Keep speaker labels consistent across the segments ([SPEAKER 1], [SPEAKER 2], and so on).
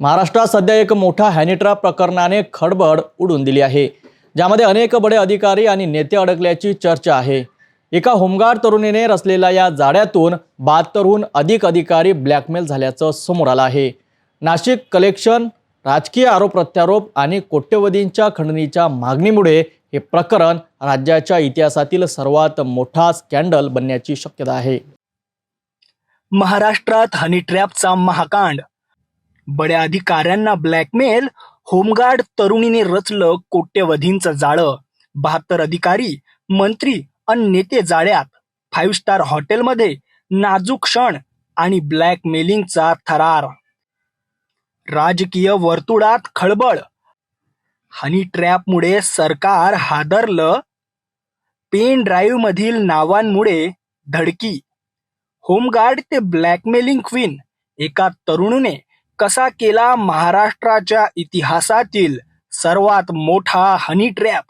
[SPEAKER 1] महाराष्ट्रात सध्या एक मोठा हॅनिट्रा प्रकरणाने खडबड उडून दिली आहे ज्यामध्ये अनेक बडे अधिकारी आणि नेते अडकल्याची चर्चा आहे. एका होमगार्ड तरुणीने रचलेल्या या जाड्यातून बहात्तरहून अधिक अधिकारी ब्लॅकमेल झाल्याचं समोर आलं आहे. नाशिक कलेक्शन राजकीय आरोप प्रत्यारोप आणि कोट्यवधींच्या खंडणीच्या मागणीमुळे हे प्रकरण राज्याच्या इतिहासातील सर्वात मोठा स्कॅन्डल बनण्याची शक्यता आहे.
[SPEAKER 2] महाराष्ट्रात हनी ट्रॅपचा महाकांड बड्या अधिकाऱ्यांना ब्लॅकमेल होमगार्ड तरुणीने रचलं कोट्यवधींचं जाळं. बहात्तर अधिकारी मंत्री आणि नेते जाळ्यात. फाईव्ह स्टार हॉटेलमध्ये नाजूक क्षण आणि ब्लॅकमेलिंगचा थरार. राजकीय वर्तुळात खळबळ. हनी ट्रॅपमुळे सरकार हादरलं. पेन ड्राईव्ह मधील नावांमुळे धडकी. होमगार्ड ते ब्लॅकमेलिंग क्वीन एका तरुणीने कसा केला महाराष्ट्राच्या इतिहासातील सर्वात मोठा हनी ट्रॅप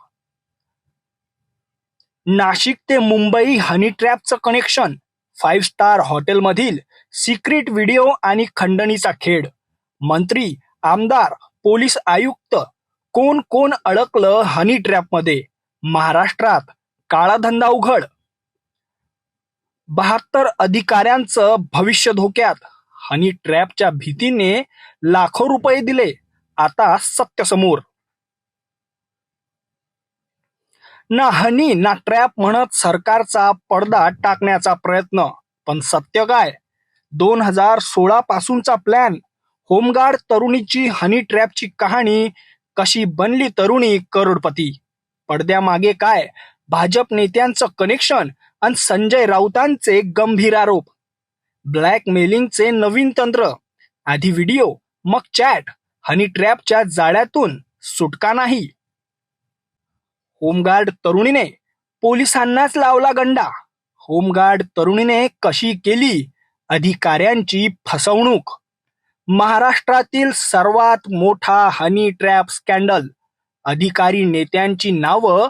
[SPEAKER 2] नाशिक ते मुंबई हनी ट्रॅपचं कनेक्शन फाईव्ह स्टार हॉटेलमधील सिक्रेट व्हिडिओ आणि खंडणीचा खेळ. मंत्री आमदार पोलीस आयुक्त कोण कोण अडकलं हनी ट्रॅपमध्ये महाराष्ट्रात काळा धंदा उघड. बहात्तर अधिकाऱ्यांचं भविष्य धोक्यात. हनी ट्रॅपच्या भीतीने लाखो रुपये दिले. आता सत्य समोर. ना हनी ना ट्रॅप म्हणत सरकारचा पडदा टाकण्याचा प्रयत्न. पण सत्य काय? दोन हजार सोळा पासूनचा प्लॅन होमगार्ड तरुणीची हनी ट्रॅपची कहाणी कशी बनली तरुणी करोडपती? पडद्यामागे काय? भाजप नेत्यांचं कनेक्शन आणि संजय राऊतांचे गंभीर आरोप. ब्लॅकमेलिंगचे नवीन तंत्र. आधी व्हिडिओ मग चॅट. हनी ट्रॅपच्या जाळ्यातून सुटका नाही. होमगार्ड तरुणीने पोलिसांनाच लावला गंडा. होमगार्ड तरुणीने कशी केली? अधिकाऱ्यांची फसवणूक. महाराष्ट्रातील सर्वात मोठा हनी ट्रॅप स्कॅन्डल. अधिकारी नेत्यांची नावं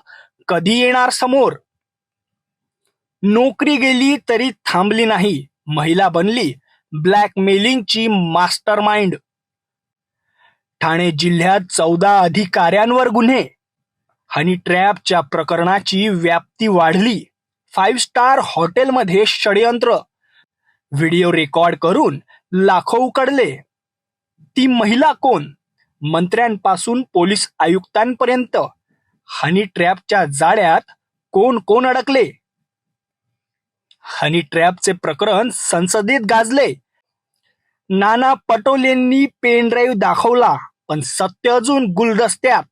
[SPEAKER 2] कधी येणार समोर? नोकरी गेली तरी थांबली नाही. महिला बनली. ब्लॅकमेलिंगची मास्टर माइंड ठाणे जिल्ह्यात चौदा अधिकाऱ्यांवर गुन्हे. हनी ट्रॅपच्या प्रकरणाची व्याप्ती वाढली. फाईव्ह स्टार हॉटेलमध्ये षडयंत्र. व्हिडिओ रेकॉर्ड करून लाखो उकडले. ती महिला कोण? मंत्र्यांपासून पोलीस आयुक्तांपर्यंत. हनी ट्रॅपच्या जाळ्यात कोण कोण अडकले? हनी ट्रॅपचे प्रकरण संसदेत गाजले. नाना पटोलेंनी पेन ड्राईव्ह दाखवला पण सत्य अजून गुलदस्त्यात.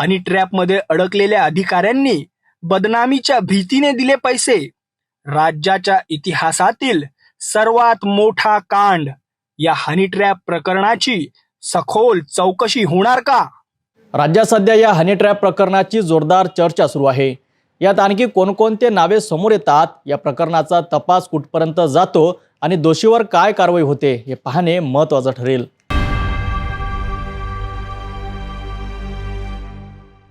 [SPEAKER 2] हनी ट्रॅपमध्ये अडकलेल्या अधिकाऱ्यांनी बदनामीच्या भीतीने दिले पैसे. राज्याच्या इतिहासातील सर्वात मोठा कांड या हनी ट्रॅप प्रकरणाची सखोल चौकशी होणार का?
[SPEAKER 1] राज्यात सध्या या हनी ट्रॅप प्रकरणाची जोरदार चर्चा सुरू आहे. यात आणखी कोणकोणते नावे समोर येतात? या प्रकरणाचा तपास कुठपर्यंत जातो? आणि दोषीवर काय कारवाई होते? हे पाहणे महत्त्वाचं ठरेल.